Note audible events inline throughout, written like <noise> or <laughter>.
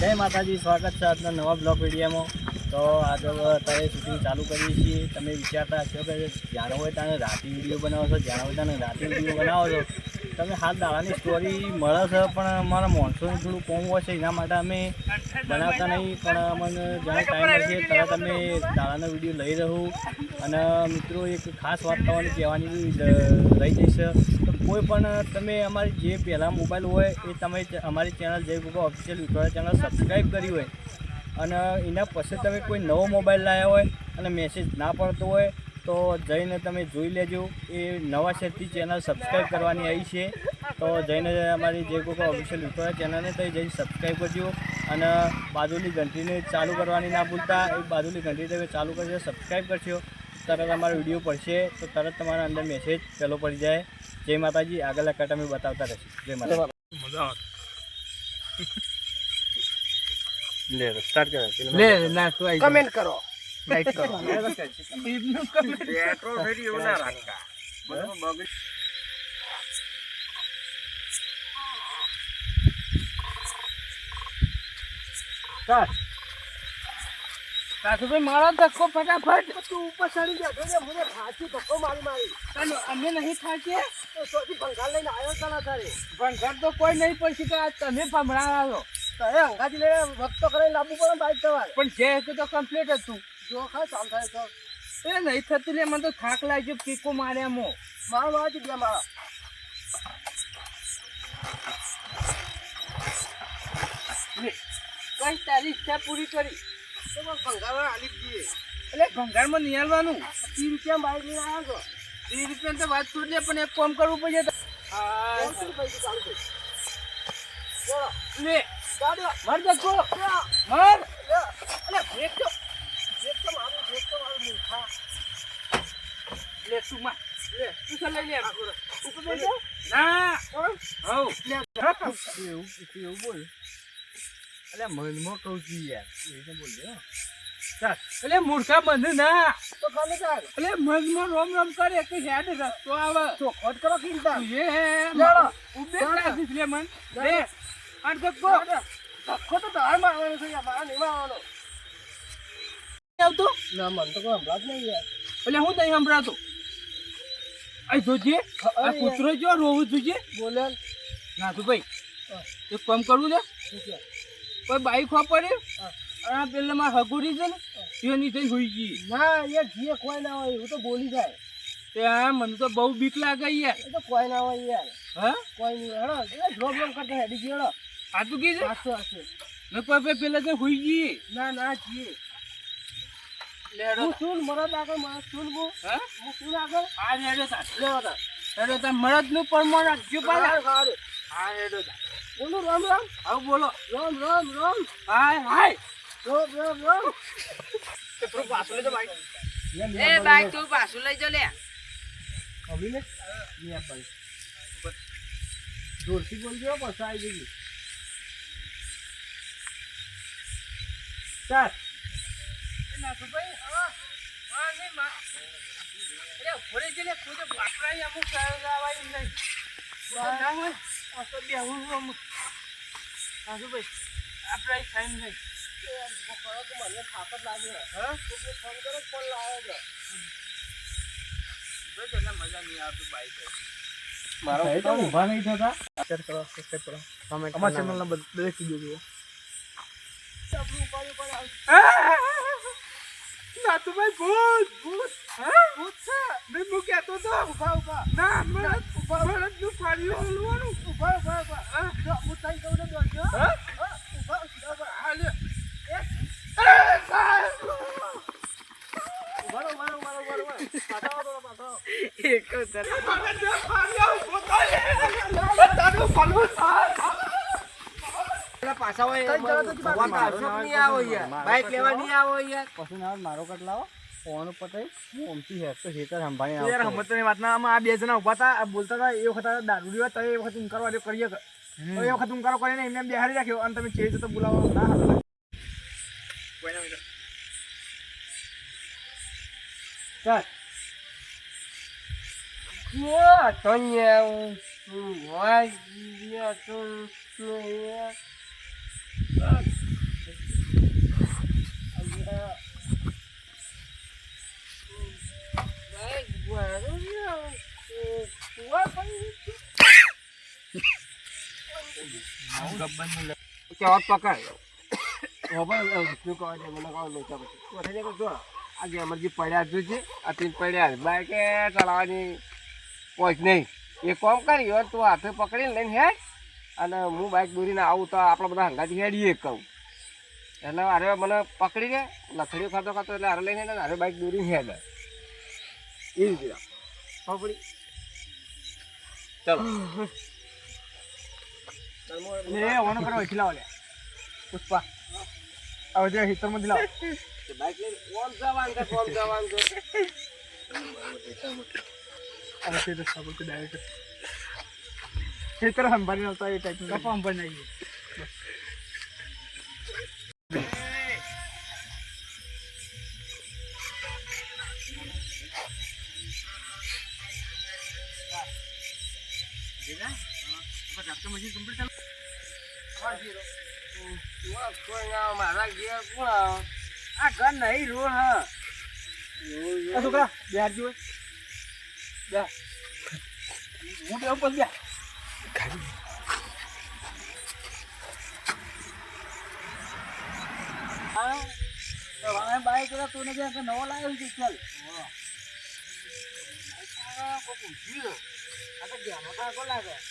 જય માતાજી, સ્વાગત છે આજના નવા બ્લોગ વિડીયોમાં. તો આજે અત્યારે શૂટિંગ ચાલુ કરીએ છીએ. તમે વિચારતા હશો કે જ્યારે હોય ત્યારે રાતે વીડિયો બનાવો છો, જ્યારે હોય ત્યારે રાતે વીડિયો બનાવો છો. તમે હાથ દાડાની સ્ટોરી મળે છે, પણ અમારા મોનસૂન થોડું કોમ હોય છે, એના માટે અમે બનાવતા નહીં. પણ અમને જ્યારે ટાઈમ છે ત્યાં તમે દાડાનો વીડિયો લઈ રહ્યું અને મિત્રો, એક ખાસ વાત તમારે કહેવાની રહી જઈશ કોઈ પણ તમે અમારી જે પહેલાં મોબાઈલ હોય એ તમે અમારી channel Jay Guga official Victoria channel subscribe કરી હોય. અને એના પછી તમે કોઈ નવો મોબાઈલ લાવ્યા હોય અને મેસેજ ના પડતો હોય, તો જઈને તમે જોઈ લેજો. એ નવા શેરથી ચેનલ સબસ્ક્રાઈબ કરવાની આવી છે. તો જઈને અમારી જે કોઈ ઓફિશિયલ વિક્ટોરિયા ચેનલને તો જઈને સબસ્ક્રાઈબ કરજો. અને બાજુની ઘંટીને ચાલુ કરવાની ના ભૂલતા, એ બાજુની ઘંટી તમે ચાલુ કરજો, સબસ્ક્રાઈબ કરશો તરત અમારો વીડિયો પડશે તો તરત તમારા અંદર મેસેજ પહેલો પડી જાય. જય માતાજી આગળ કટ અમે બતાવતા રહેશે. જય માતાજી. લે સ્ટાર્ટ કરો લે ના તું કમેન્ટ કરો. લાઈક કરો. <laughs> પેટ્રોલ ફેરી ના રાખતા. કાસુભાઈ મારો ધક્કો ફટાફટ. તું ઉપર ચડી ગયા જોજે મને ફાંસી ધક્કો મારી મારી. ચાલો નહીં થાકીએ? તો સોથી ભંગાર લઈને આવ્યો તને તારે પણ તો કોઈ નહીં પછી તો તમે ભમણાવો તો એ અંગાથી લઈને વખતો કરીને લાંબુ પડે બાઈક તમારે પણ જે હતું તો કમ્પ્લીટ હતું. જો ખા ચાલ થાય તો. એ નહીં થતું લે મને તો થાક લાગ્યો પીકો માર્યા મો મારા મારાથી બે મારા કઈ તારી ઈચ્છા પૂરી કરી? એટલે ભંગારમાં નિહાળવાનું. ત્રીસ રૂપિયા બાઈક લઈને આવ્યો છો? ત્રીસ રૂપિયા તો વાત છોડ દે પણ એક કામ કરવું પડશે લે મર ધક્કો મર. અલે બ્રેક તો બ્રેક તો મારું બ્રેક તો મારું મૂર્ખા. લે તું માં લે તું ચાલ લઈ લે ઉપર બેસો ના કોણ હવ એવું એવું બોલ. અલ્યા મનમાં કહું છું યાર એ બોલ્યો. ચાલ. એટલે મૂર્ખા બંધ ના. તો ગમે તાર એટલે મગમાં રોમ રોમ કરે કે હેડ રસ્તો આવે. ચોખવટ કરો કિંતા એ ચાલો ઉબે લેડો. રાખીશ લે મન. લે. અડ ધક્કો ધક્કો તો તારે મારવાનો છે યાર. મારા નહીં મારવાનો. આવતો? ના મન તો કોઈ હમણાં જ નહીં યાર. એટલે હું નહીં સંભળાતો? આ જોજે. આ કૂતરો જો રોવું જોજે. બોલે. ના તો ભાઈ એક કામ કરવું ને શું કોઈ બાઈક વાપરે હા. અને પેલા માં હગુરી છે ને તેની થઈ હોઈ ગઈ. ના યાર જીએ કોઈ ના હોય એવું તો બોલી જાય. તે આ મને તો બહુ બીક લાગે યાર. એ તો કોઈ ના હોય યાર. હા? કોઈ નહીં હેડો એટલે પ્રોબ્લેમ કરતા હેડી ગયો હેડો. આ તું કીધું? સાચું હશે ને કોઈ પેલા તો હોઈ ગઈ. ના ના જીએ. હું શું મરદ આગળ મરદ શું હું હા? હું શું આગળ? આ લેડો તા લેવો તા લેડો તા મળદનું પ્રમાણ રાખજો પાછા હા લેડો તા બોલું રામ રામ. આવ બોલો. રામ રામ રામ. હાય હાય. રામ રામ રામ. તે પ્રો પાછો લેજો બાઈક એ બાઈક તું પાછું લઈ જો લે. અભી ને યા ભાઈ જોરથી બોલજો પછી આવી જઈએ ચાલ. ના તો ભાઈ હા હા નહીં માં. અરે ભરે છે ને કોઈ વાપરાય અમુક લાવાય નહીં. ના હોય તો બે હું અમુક. હા તો ભાઈ આપણે થાય નહીં મને થાપત લાગે હા? ફોન કરો ફોન લાવે છે મજા નહીં આવતી બાઈક મારો તો ઊભા નહીં થતા. શેર કરો સબસ્ક્રાઇબ કરો. કમેન્ટ અમારા ચેનલના દરેક વીડિયો જુઓ આપણું ઉપાડી ઉપાડી આવશે ના તો ભાઈ ભૂત! ભૂત ભૂત છે. મેં હું કહેતો તો. ઊભા ઊભા. ના મળદ મળદનું ફાડ્યું હલવાનું ઊભા ઊભા ઊભા હા જો હું તઈ કહું ને દોડજો હા હા ઊભા ઊભા હા લે ઊભા રહો, ઊભા રહો, ઊભા રહો, ઊભા રહો, ઊભા રહો. પાછા આવો થોડા, પાછા આવો. પાછા હોય તઈ જવા તો ભગવાન તો અશોક નહીં આવો યાર મારો કટ લાવો ફોન પતાઈ હું તો હેતર સંભાળી યાર. હમત વાત ના આ બે જણા ઊભા હતા બોલતા હતા એ વખત દારૂડી હતા એ વખત ઉંકારો કરીએ. એ વખત ઉંકારો કરીને એમને બેહાડી રાખ્યો અને તમે ચેજ તો બોલાવો, ના ચાલ Mua có nhiều Mua nhiều chung Mua cho bắt bắt cái, rồi bây giờ cứ coi để mà nó coi được cho mình, có thấy cái chưa? આજે અમરજી પડ્યા જ છે આ તીન પડ્યા બાઈકે ચલાવવાની પહોંચ નહીં. એ કોમ કરી હોય તું હાથે પકડીને લઈને હેડ. અને હું બાઈક દોરીને આવું તો આપણે બધા હંગાથી હેડીએ કહું. એટલે અરે મને પકડી દે લથડીઓ ખાતો ખાતો એટલે હારે લઈને હારે અરે બાઈક દોરીને હેડ. એ રીતે. પકડી ચલો. એ ઓનો કરો એટલા ઓલે પુષ્પા. હવે જે હિતરમાંથી લાવો બાઈક લઈને કોમ જવાનું છે કોમ જવાનું છે? હવે તે રસ્તા પર ડાયરેક્ટ ખેતર સંભાળી નહોતા એ ટાઈપ કપા સંભાળી નાખીએ મારા ઘેર કોણ? આવે? આ ઘર નહીં રો હા. છોકરા બિહાર જીવો બે હું બે ઉપર ગયા બાઈક તું નથી કે નવો લાવ્યો છે ચાલ.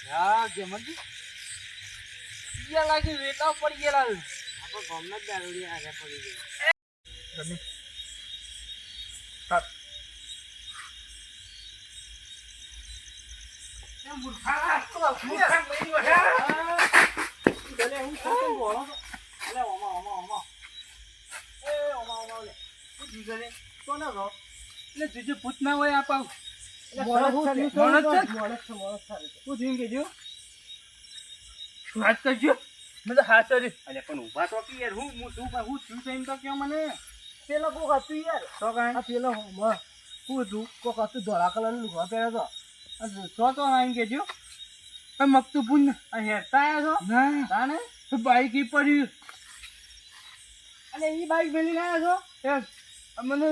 હા જેમનજી ઈયા લાગી વેટા પડી ગયેલા આપણે ગામના જ દારૂડી આગળ પડી ગઈ રમી સ્ટાર્ટ એટલે હું ખોટું બોલો છો. એટલે ઓમાં, ઓમાં, ઓમાં. એ ઓમાં, ઓમાં, ઓલે. શું થયું છે રે? કોનો છો? એટલે જીજુ ભૂત ના હોય આ પાવ. એટલે મોણસ ખરું છે, છે, મોણસ છે. મોણસ છે, મોણસ છે. શું વાત કરજો મેં તો હાથ કરી અને પણ ઊભા તો કે યાર હું હું શું હું શું છે તો કહો મને પેલો કોક હતું યાર. તો કાંઈ? આ પેલો હોમાં શું હતું. કોક હતું ધોળા કલરનું લુગડો પહેર્યો હતો તો તો આવીને કેજો. મગતું પૂન હેરતા આવ્યા છો? ના. તાને બાઈક ઈ પડ્યું અને ઈ બાઈક મેલીને આવ્યા છો? એ અમને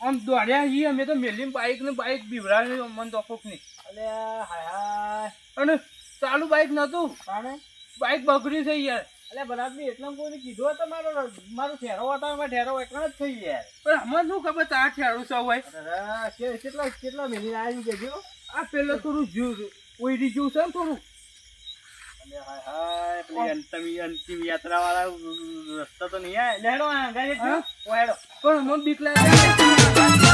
આમ દોડ્યા છીએ. અમે તો મેલીને બાઈક ને બાઈક બીવડાવી અમને તો કોક નહીં. અલે હાય હાય. અને ચાલુ બાઈક નતું તાને બાઈક બગડ્યું છે યાર. એટલે બરાબર એટલા કોઈને કીધું હતો મારો મારો ઠેરો હતો મેં ઠેરો એકલા જ થઈ યાર પણ હમણાં શું ખબર તાર ઠેરું સૌ હોય? કેટલા કેટલા મિનિટ આવી કેજો આ પેલો થોડું જ્યુ ઓઈડી જ્યુ છે ને થોડું? અંતિમ અંતિમ યાત્રા વાળા રસ્તા તો નહીં આવે. લેડો ગાડી? પણ મને બીક લાગે